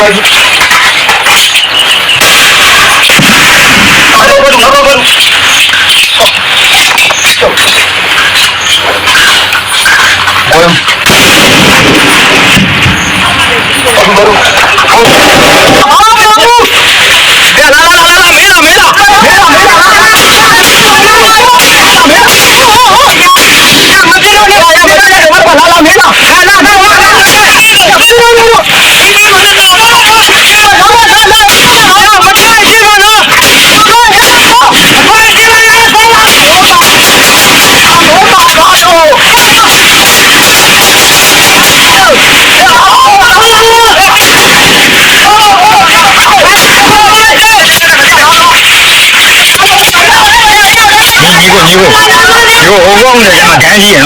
હોય બરોબર બરોબર 人啊，赶紧。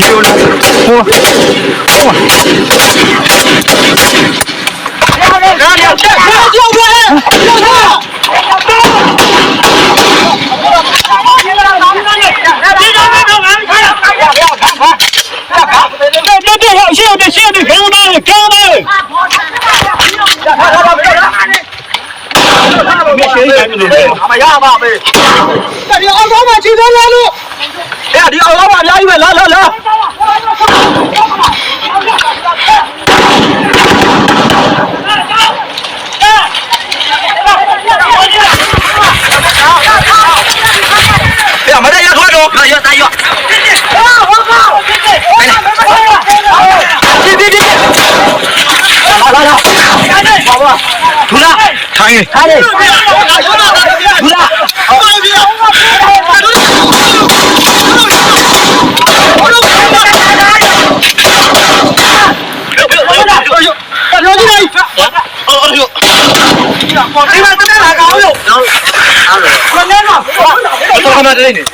you know four four 没学一下就走了，干嘛呀，宝贝？大爹，二宝们，请咱拦路。哎呀，你老老板，来一位，来来来。哎呀，没得一个团中，那一个，那一个。啊，我靠！哎呀，别别别！来来来，宝宝，出来，看你，看你，出来。離れない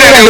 Oh,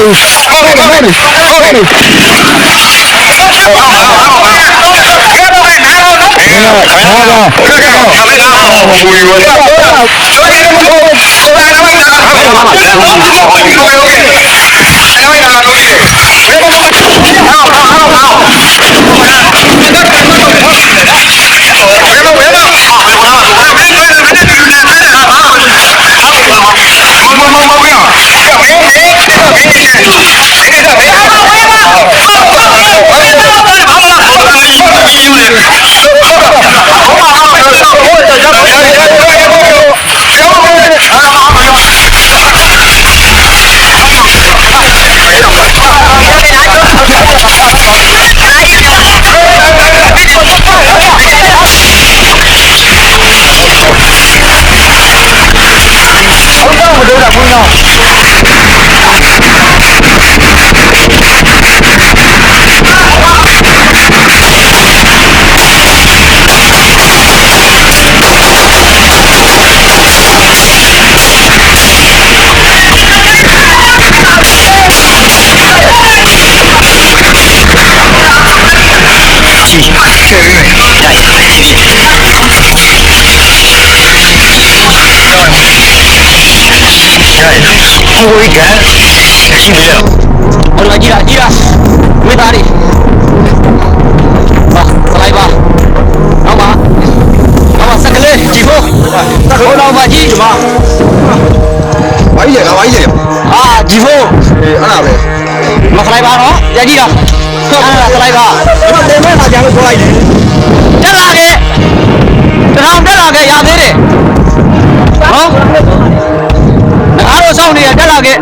န်ကိုကြီးကန်ရှိနေတယ်ဟိုတော့ကြည်လားကြည်လားမိသားတွေပါခလိုက်ပါနောက်ပါနောက်ပါဆက်ကလေးကြည်ဖို့တခိုးနောက်ပါကြည်ဒီမှာဘာကြီးလဲဘာကြီးလဲအာကြည်ဖို့အေးအဲ့ဒါပဲမခလိုက်ပါတော့ရကြည်လားအဲ့ဒါခလိုက်ပါဒီမှာတင်မဲ့လာကြလို့ခေါ်လိုက်တယ်တက်လာခဲ့တထောင်တက်လာခဲ့ရသေးတယ်နော် ငါတို့စောင့်နေရတက်လာခဲ့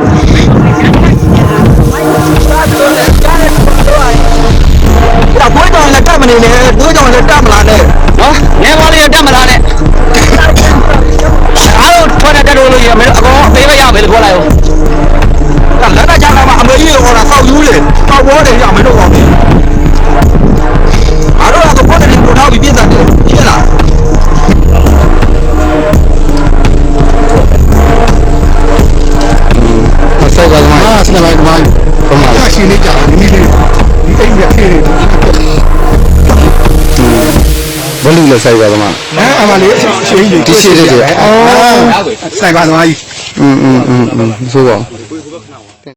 ဒါဘွေးကြောင်လည်းတက်မနေနဲ့ဘွေးကြောင်လည်းတက်မလာနဲ့နော်ငယ်ပါလေးတက်မလားနဲ့အားလုံးထွက်တဲ့တက်လို့လို့ရမယ်အကောင်ပေးမရမယ်လို့ပြောလိုက်ဦးဒါလက်နဲ့ချတာမှအမေကြီးရောတာဆောက်ယူလေဆောက်ဘောတယ်ရမလို့ကောင်းတယ် ဘူးလားဆိုင်ပါသမားဟမ်အမလေးရှိကြီးဒီရှိတဲ့အော်ဆိုင်ပါသမားကြီးอืมๆๆဆိုတော့